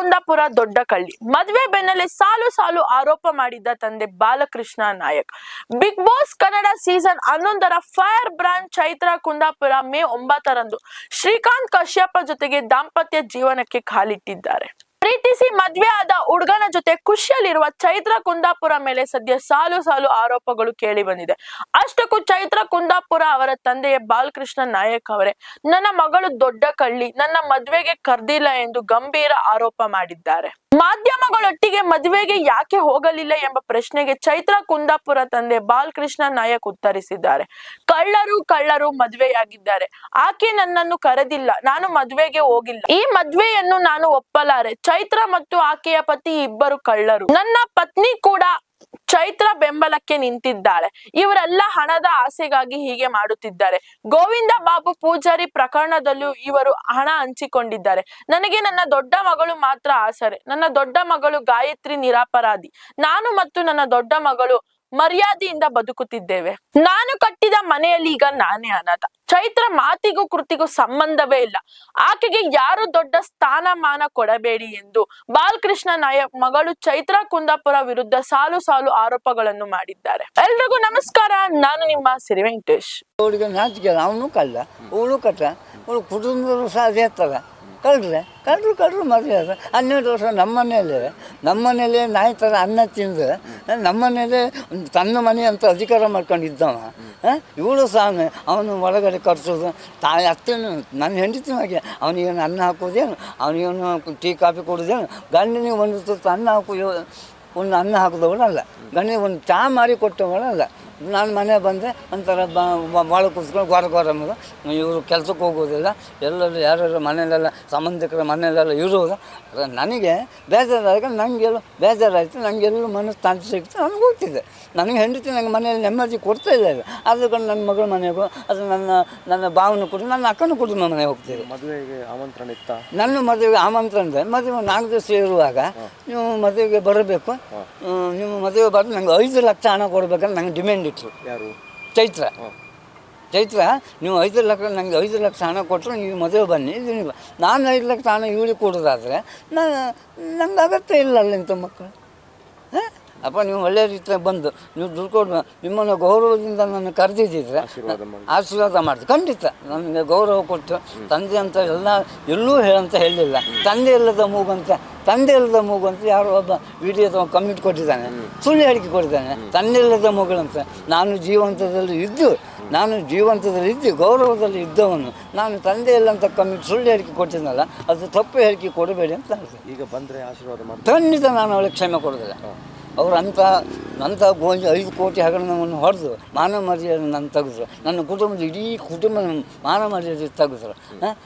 ಕುಂದಾಪುರ ದೊಡ್ಡ ಕಳ್ಳಿ. ಮದುವೆ ಬೆನ್ನಲ್ಲೇ ಸಾಲು ಸಾಲು ಆರೋಪ ಮಾಡಿದ್ದ ತಂದೆ Balakrishna Nayak. Big boss Kannada season ಹನ್ನೊಂದರ fire brand Chaitra Kundapura May ಒಂಬತ್ತರಂದು ಶ್ರೀಕಾಂತ್ ಕಶ್ಯಪ ಜೊತೆಗೆ ದಾಂಪತ್ಯ ಜೀವನಕ್ಕೆ ಕಾಲಿಟ್ಟಿದ್ದಾರೆ. ಪ್ರೀತಿಸಿ ಮದ್ವೆ ಆದ ಹುಡುಗನ ಜೊತೆ ಖುಷಿಯಲ್ಲಿರುವ ಚೈತ್ರ ಕುಂದಾಪುರ ಮೇಲೆ ಸದ್ಯ ಸಾಲು ಸಾಲು ಆರೋಪಗಳು ಕೇಳಿ ಬಂದಿದೆ. ಅಷ್ಟಕ್ಕೂ ಚೈತ್ರ ಕುಂದಾಪುರ ಅವರ ತಂದೆಯ ಬಾಲಕೃಷ್ಣ ನಾಯಕ್ ಅವರೇ, ನನ್ನ ಮಗಳು ದೊಡ್ಡ ಕಳ್ಳಿ ನನ್ನ ಮದ್ವೆಗೆ ಕರ್ದಿಲ್ಲ ಎಂದು ಗಂಭೀರ ಆರೋಪ ಮಾಡಿದ್ದಾರೆ. ಮಾಧ್ಯಮಗಳೊಟ್ಟಿಗೆ ಮದುವೆಗೆ ಯಾಕೆ ಹೋಗಲಿಲ್ಲ ಎಂಬ ಪ್ರಶ್ನೆಗೆ ಚೈತ್ರ ಕುಂದಾಪುರ ತಂದೆ ಬಾಲಕೃಷ್ಣ ನಾಯಕ್ ಉತ್ತರಿಸಿದ್ದಾರೆ. ಕಳ್ಳರು ಕಳ್ಳರು ಮದುವೆಯಾಗಿದ್ದಾರೆ. ಆಕೆ ನನ್ನನ್ನು ಕರೆದಿಲ್ಲ, ನಾನು ಮದುವೆಗೆ ಹೋಗಿಲ್ಲ. ಈ ಮದುವೆಯನ್ನು ನಾನು ಒಪ್ಪಲಾರೆ. ಚೈತ್ರ ಮತ್ತು ಆಕೆಯ ಪತಿ ಇಬ್ಬರು ಕಳ್ಳರು. ನನ್ನ ಪತ್ನಿ ಕೂಡ ಚೈತ್ರ ಬೆಂಬಲಕ್ಕೆ ನಿಂತಿದ್ದಾಳೆ ಇವರೆಲ್ಲ ಹಣದ ಆಸೆಗಾಗಿ ಹೀಗೆ ಮಾಡುತ್ತಿದ್ದಾರೆ. ಗೋವಿಂದ ಬಾಬು ಪೂಜಾರಿ ಪ್ರಕರಣದಲ್ಲೂ ಇವರು ಹಣ ಹಂಚಿಕೊಂಡಿದ್ದಾರೆ. ನನಗೆ ನನ್ನ ದೊಡ್ಡ ಮಗಳು ಮಾತ್ರ ಆಸರೆ. ನನ್ನ ದೊಡ್ಡ ಮಗಳು ಗಾಯತ್ರಿ ನಿರಾಪರಾಧಿ. ನಾನು ಮತ್ತು ನನ್ನ ದೊಡ್ಡ ಮಗಳು ಮರ್ಯಾದೆಯಿಂದ ಬದುಕುತ್ತಿದ್ದೇವೆ. ನಾನು ಕಟ್ಟಿದ ಮನೆಯಲ್ಲಿ ಈಗ ನಾನೇ ಅನಾಥ. ಚೈತ್ರ ಮಾತಿಗೂ ಕೃತಿಗೂ ಸಂಬಂಧವೇ ಇಲ್ಲ. ಆಕೆಗೆ ಯಾರು ದೊಡ್ಡ ಸ್ಥಾನಮಾನ ಕೊಡಬೇಡಿ ಎಂದು ಬಾಲಕೃಷ್ಣ ನಾಯಕ್ ಮಗಳು ಚೈತ್ರ ಕುಂದಾಪುರ ವಿರುದ್ಧ ಸಾಲು ಸಾಲು ಆರೋಪಗಳನ್ನು ಮಾಡಿದ್ದಾರೆ. ಎಲ್ರಿಗೂ ನಮಸ್ಕಾರ. ನಾನು ನಿಮ್ಮ ಸಿರಿ ವೆಂಕಟೇಶ್. ನಾಚಿಕೆ. ಅವನು ಕಲ್ಲ ಅವಳು ಕಟ್ಟ ಅವಳು ಸಹ ಕಳ್ರೆ ಕಳ್ಳರು ಕಳ್ಳರು ಮದುವೆ ಹನ್ನೆರಡು ವರ್ಷ ನಮ್ಮನೇಲೆ ಮನೇಲಿ ನಾಯಿ ಥರ ಅನ್ನ ತಿಂದು ನಮ್ಮ ಮನೆಯಲ್ಲೇ ತನ್ನ ಮನೆ ಅಂತ ಅಧಿಕಾರ ಮಾಡ್ಕೊಂಡಿದ್ದವ. ಇವಳು ಸಾಮೆ ಅವನು ಒಳಗಡೆ ಕಟ್ಸೋದು ತಾಯಿ ಅತ್ತೇನು, ನನ್ನ ಹೆಂಡತಿ ಹಾಗೆ ಅವನಿಗೇನು ಅನ್ನ ಹಾಕೋದೇನು ಅವನಿಗೇನು ಟೀ, ಕಾಫಿ ಕೊಡೋದೇನು, ಗಂಡನಿಗೆ ಒಂದು ತುತ್ತು ಅನ್ನ ಹಾಕೋ ಒಂದು ಅನ್ನ ಹಾಕಿದವಳಲ್ಲ. ಗಂಡನಿಗೆ ಒಂದು ಚಹಾ ಮಾರಿ ಕೊಟ್ಟವಳಲ್ಲ. ನಾನು ಮನೆ ಬಂದೆ ಒಂಥರ ಭಾಳ ಕೂತ್ಕೊಂಡು ಗೋರ ಗೋರ ಇವರು ಕೆಲಸಕ್ಕೆ ಹೋಗೋದಿಲ್ಲ ಎಲ್ಲರೂ ಯಾರ್ಯಾರು ಮನೆಯಲ್ಲೆಲ್ಲ ಸಂಬಂಧಿಕರ ಮನೆಯಲ್ಲೆಲ್ಲ ಇರುವುದು ನನಗೆ ಬೇಜಾರಾಗ ನನಗೆಲ್ಲ ಬೇಜಾರಾಯಿತು ನನಗೆಲ್ಲ ಮನಸ್ಸು ತಾಂತ್ರಿ ಸಿಕ್ತು ನನಗೆ ಹೋಗ್ತಿದ್ದೆ ನನಗೆ ಹೆಂಡತಿ ನನಗೆ ಮನೆಯಲ್ಲಿ ನೆಮ್ಮದಿ ಕೊಡ್ತಾ ಇಲ್ಲ ಇದು. ಅದ್ರ ಕಡೆ ನನ್ನ ಮಗಳ ಮನೆಗೂ ಅದು ನನ್ನ ನನ್ನ ಭಾವನ ಕೂಡ ನನ್ನ ಅಕ್ಕನ ನನ್ನ ಮನೆಗೆ ಹೋಗ್ತೀವಿ ಮದುವೆಗೆ ಆಮಂತ್ರಣ ಇತ್ತ? ನನ್ನ ಮದುವೆಗೆ ಆಮಂತ್ರಣ ಇದೆ. ಮದುವೆ ನಾಲ್ಕು ದಿವಸ ಇರುವಾಗ ನೀವು ಮದುವೆಗೆ ಬರಬೇಕು. ನಿಮ್ಮ ನೀವು ಮದುವೆ ಬರೋದು ನಂಗೆ ಐದು ಲಕ್ಷ ಹಣ ಕೊಡ್ಬೇಕಂತ ನಂಗೆ ಡಿಮ್ಯಾಂಡ್ ಇತ್ತು ಯಾರು? ಚೈತ್ರ. ಚೈತ್ರ ನೀವು ಐದು ಲಕ್ಷ ನನಗೆ ಐದು ಲಕ್ಷ ಹಣ ಕೊಟ್ಟರು ನೀವು ಮದುವೆ ಬನ್ನಿ ಇದು ನೀವು. ನಾನು ಐದು ಲಕ್ಷ ಹಣ ಇವಳಿಗೆ ಕೊಡೋದಾದರೆ ನಾನು ನಂಗೆ ಅಗತ್ಯ ಇಲ್ಲ ಅಲ್ಲಿಂತ ಮಕ್ಕಳು. ಹಾಂ? ಅಪ್ಪ ನೀವು ಒಳ್ಳೆಯ ರೀತಿಯಾಗಿ ಬಂದು ನೀವು ದುಡ್ಡು ಕೊಡು ನಿಮ್ಮನ್ನು ಗೌರವದಿಂದ ಕರೆದಿದ್ದಿದ್ರೆ ಆಶೀರ್ವಾದ ಮಾಡಿ. ಆಶೀರ್ವಾದ ಮಾಡಿದೆ ಖಂಡಿತ ನನಗೆ ಗೌರವ ಕೊಟ್ಟು ತಂದೆ ಅಂತ ಎಲ್ಲ ಎಲ್ಲೂ ಹೇಳಂತ ಹೇಳಲಿಲ್ಲ ತಂದೆ ಇಲ್ಲದ ಮೂಗಂತ ತಂದೆ ಇಲ್ಲದ ಮೂಗು ಅಂತ ಯಾರೋ ಒಬ್ಬ ವಿಡಿಯೋ ಕಮೆಂಟ್ ಕೊಟ್ಟಿದ್ದಾನೆ. ಸುಳ್ಳು ಹೇಳಿಕೆ ಕೊಟ್ಟಿದ್ದಾನೆ. ತನ್ನಿಲ್ಲದ ಮಗಳಂತ. ನಾನು ಜೀವಂತದಲ್ಲಿ ಇದ್ದು ನಾನು ಜೀವಂತದಲ್ಲಿ ಇದ್ದು ಗೌರವದಲ್ಲಿ ಇದ್ದವನು. ನಾನು ತಂದೆ ಇಲ್ಲ ಅಂತ ಕಮೆಂಟ್ ಸುಳ್ಳು ಹೇಳಿಕೆ ಕೊಟ್ಟಿದ್ನಲ್ಲ ಅದು ತಪ್ಪು ಹೇಳಿಕೆ ಕೊಡಬೇಡಿ ಅಂತ ಹೇಳ್ತೇನೆ ಈಗ ಬಂದರೆ ಆಶೀರ್ವಾದ ಮಾಡಿ ಖಂಡಿತ ನಾನು ಅವಳಿಗೆ ಕ್ಷಮೆ ಕೊಡೋದಿಲ್ಲ ಅವರು ಅಂಥ ಅಂಥ ಗೋಂಜಿ ಐದು ಕೋಟಿ ಹಗರಣವನ್ನು ಹೊಡೆದು ಮಾನವ ಮರ್ಯಾದೆ ನನ್ನ ತೆಗೆದ್ರು. ನನ್ನ ಕುಟುಂಬದ ಇಡೀ ಕುಟುಂಬ ಮಾನವ ಮರ್ಯಾದೆ ತೆಗೆದ್ರು. ಹಾಂ?